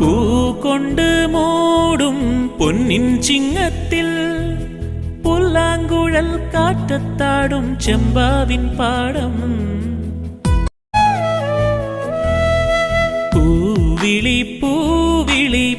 பூ கொண்டு மூடும் பொன்னின் சிங்கத்தில் புல்லாங்குழல் காட்டத்தாடும் செம்பாவின் பாடம் பூவிழி பூவிழி